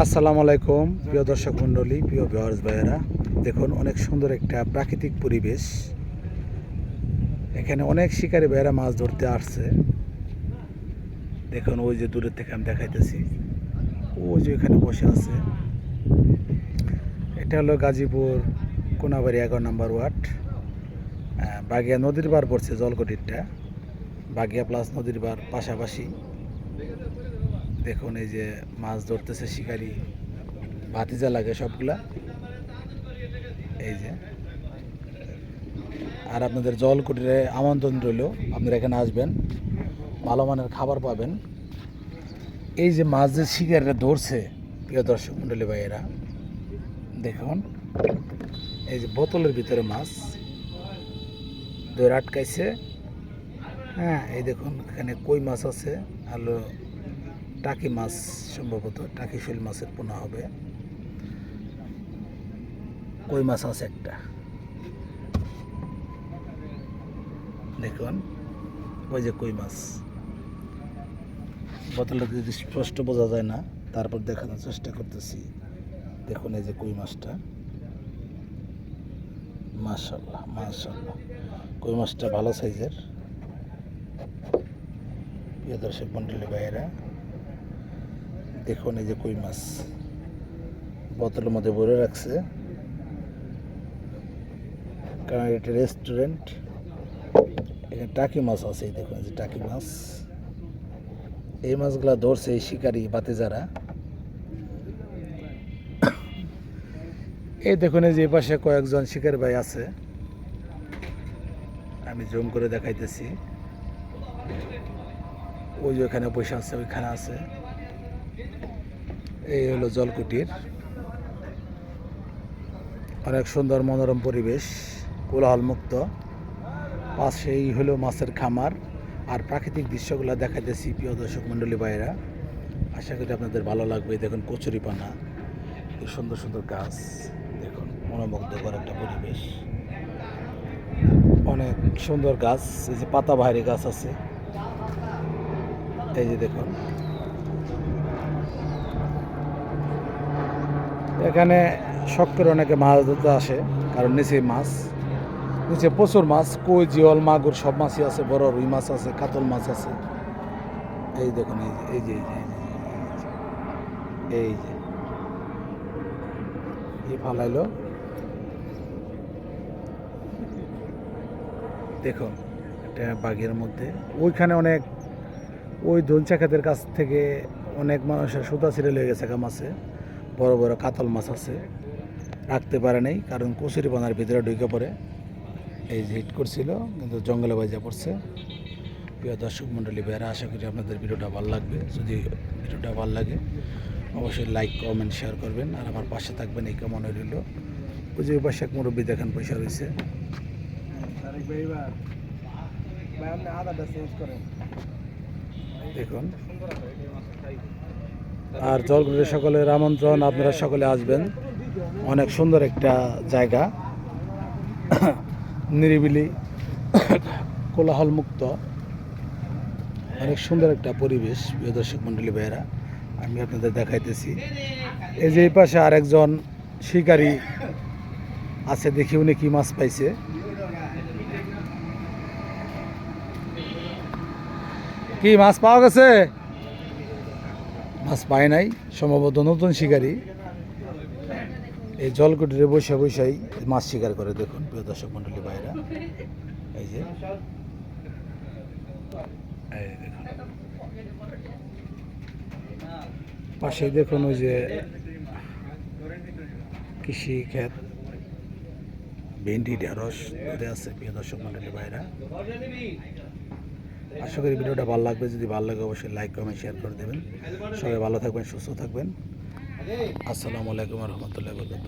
আসসালামু আলাইকুম, প্রিয় দর্শক মণ্ডলী, প্রিয় ভিওয়ার্স ভাইয়েরা। দেখুন, অনেক সুন্দর একটা প্রাকৃতিক পরিবেশ। এখানে অনেক শিকারী ভাইয়েরা মাছ ধরতে আসছে। দেখুন, ওই যে দূরের থেকে আমি দেখাইতেছি। ওই যে এখানে বসে আছে। এটা হলো গাজীপুর কোনাবাড়ি এগারো নম্বর ওয়ার্ড। বাগিয়া নদীর পার পড়ছে জলকটিরটা। বাগিয়া প্লাস নদীর পার পাশাপাশি। দেখুন, এই যে মাছ ধরতেছে শিকারি, ভাতিজা লাগে সবগুলা। এই যে। আর আপনাদের জল কুটিরে আমন্ত্রণ রইল, আপনারা এখানে আসবেন, ভালো মানের খাবার পাবেন। এই যে মাছ যে শিকারিরা ধরছে, প্রিয় দর্শক মণ্ডলী ভাইয়েরা, দেখুন, এই যে বোতলের ভিতরে মাছ দৌড় আটকাইছে। হ্যাঁ এই দেখুন, এখানে কই মাছ আছে আর হলো টাকি মাছ সম্ভবত টাকি শৈল মাছের পোনা হবে। কই মাছ আছে একটা? দেখুন, ওই যে কই মাছ। বোতলটা যদি স্পষ্ট বোঝা যায় না, তারপর দেখানোর চেষ্টা করতেছি। দেখুন, এই যে কই মাছটা। মাশাল্লাহ মাশাল্লাহ কই মাছটা ভালো সাইজের? প্রিয় দর্শক মন্ডলী ভাইয়েরা দেখুন এই যে কই মাছ? বোতলের মধ্যে ভরে রাখছে। কারণ এটা রেস্টুরেন্ট এখানে টাকি মাছ আছে দেখুন যে টাকি মাছ। এই মাছগুলা ধরছে এই শিকারি বাতে যারা এই দেখুন যে পাশে কয়েকজন শিকারি ভাই আছে। আমি জুম করে দেখাইতেছি। ওই যে ওখানে বসে আছে, ওইখানে আছে। এই হলো জলকুটির। অনেক সুন্দর মনোরম পরিবেশ কোলাহল মুক্ত পাশেই হলো মাছের খামার। আর প্রাকৃতিক দৃশ্যগুলো দেখাইতেছি প্রিয় দর্শক মণ্ডলী ভাইয়েরা। আশা করি আপনাদের ভালো লাগবে। দেখুন কচুরিপানা এই সুন্দর সুন্দর গাছ। দেখুন মনোমুগ্ধকর একটা পরিবেশ। অনেক সুন্দর গাছ, এই যে পাতাবাহারি গাছ আছে। এই যে দেখুন। এখানে শখ করে অনেকে মাছ ধরতে আসে, কারণ নিচে মাছ, নিচে প্রচুর মাছ, কই, জিওল, মাগুর সব মাছই আছে, বড় রুই মাছ আছে, কাতল মাছ আছে। এই দেখুন, এই যে এই যে এই যে, এই ফালাইলো। দেখুন এটা বাঘের মধ্যে। ওইখানে অনেক, ওই দঞ্চাখাতের কাছ থেকে অনেক মানুষের সুতা ছিঁড়ে লেগেছে গেছে গা মাছে। বড় বড় কাতল মাছ আছে। রাখতে পারে নাই কারণ কচুরি বানার ভিতরে ঢুকে পড়ে। এই হিট করছিল কিন্তু জঙ্গলে বাজা পড়ছে। প্রিয় দর্শক মণ্ডলী বেড়া আশা করি আপনাদের ভিডিওটা ভালো লাগবে। যদি ভিডিওটা ভালো লাগে অবশ্যই লাইক কমেন্ট শেয়ার করবেন। আর আমার পাশে থাকবেন এই কেমন রইল। ওই যে ওই পাশে এক মুরব্বী দেখেন পয়সা রয়েছে। দেখুন। আর জলগুলির সকলের আমন্ত্রণ, আপনারা সকলে আসবেন। অনেক সুন্দর একটা জায়গা। নিরিবিলি কোলাহল মুক্ত অনেক সুন্দর একটা পরিবেশ, প্রিয় দর্শক মণ্ডলী ভাইয়েরা, আমি আপনাদের দেখাইতেছি। এই যে এই পাশে আরেকজন শিকারী আছে, দেখি উনি কি মাছ পাইছে। কি, মাছ পাওয়া গেছে? মাছ পায় নাই, সম্ভবত নতুন শিকারী। এই জলকুটিরে বসে বসেই মাছ শিকার করে দেখুন, প্রিয় দর্শক মন্ডলী ভাইরা। এই যে। পাশে দেখুন। ওই যে কৃষি ক্ষেত। ভেন্ডি, ঢেঁড়স ধরে আছে, প্রিয় দর্শক মন্ডলী ভাইরা। আশা করি ভিডিওটা ভালো লাগবে। যদি ভালো লাগে অবশ্যই লাইক কমেন্ট শেয়ার করে দেবেন। সবাই ভালো থাকবেন, সুস্থ থাকবেন। আসসালামু আলাইকুম রহমতুল্লাহ বরকাত